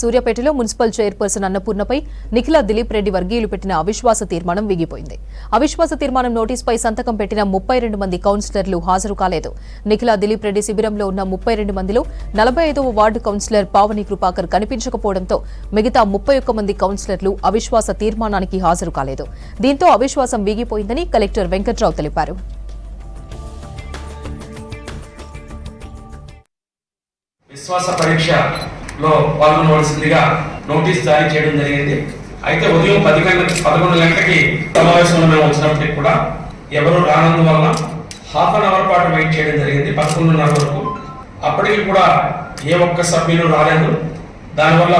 సూర్యాపేటలో municipal chairperson అన్నపూర్ణపై నిఖిల దిలీప్ రెడ్డి వర్గీయులు పెట్టిన అవిశ్వాస తీర్మానం విగిపోయింది. అవిశ్వాస తీర్మానం నోటీసుపై సంతకం పెట్టిన ముప్పై రెండు మంది కౌన్సిలర్లు హాజరు కాలేదు. నిఖిల దిలీప్ రెడ్డి శిబిరంలో ఉన్న ముప్పై రెండు మందిలో నలభై ఐదవ వార్డు కౌన్సిలర్ పావని కృపాకర్ కనిపించకపోవడంతో మిగతా ముప్పై ఒక్క మంది కౌన్సిలర్లు అవిశ్వాస తీర్మానానికి హాజరు కాలేదు. దీంతో అవిశ్వాసం వీగిపోయిందని కలెక్టర్ వెంకట్రావు తెలిపారు. విశ్వాస లో పాల్గొనవలసిందిగా నోటీస్ జారీ చేయడం జరిగింది. అయితే ఉదయం పది గంటలకి పదకొండు గంటలకి సమావేశంలో మేము వచ్చినప్పటికి కూడా ఎవరు రానందువల్ల హాఫ్ అన్ అవర్ పాటు వెయిట్ చేయడం జరిగింది పదకొండున్నర వరకు. అప్పటికి కూడా ఏ ఒక్క సభ్యులు రాలేదు. దానివల్ల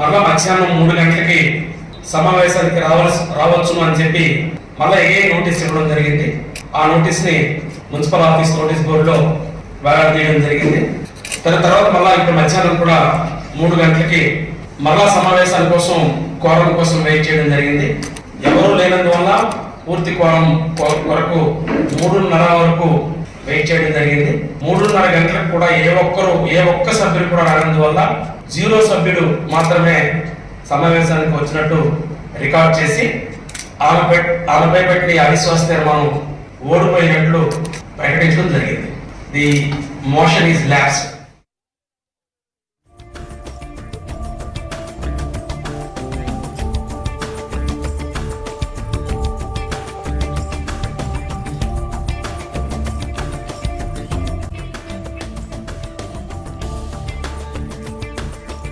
మళ్ళా మధ్యాహ్నం మూడు గంటలకి సమావేశానికి రావాల్సి రావచ్చును అని చెప్పి మళ్ళీ ఏ నోటీస్ ఇవ్వడం జరిగింది. ఆ నోటీస్ని మున్సిపల్ ఆఫీస్ నోటీస్ బోర్డులో వేలాడదీయడం జరిగింది. దాని తర్వాత మళ్ళా ఇప్పుడు మధ్యాహ్నం కూడా మూడు గంటలకి మళ్ళా సమావేశాల కోసం కోరం కోసం వెయిట్ చేయడం జరిగింది. ఎవరూ లేనందువల్ల పూర్తి కోరం వరకు మూడున్నర వరకు వెయిట్ చేయడం జరిగింది. మూడున్నర గంటలకు కూడా ఏ ఒక్కరు ఏ ఒక్క సభ్యులు కూడా రానందువల్ల జీరో సభ్యులు మాత్రమే సమావేశానికి వచ్చినట్టు రికార్డ్ చేసి ఆమెపై ఆమెపై పెట్టిన అవిశ్వాస తీర్మానం ఓడిపోయినట్లు ప్రకటించడం జరిగింది. The motion is lapse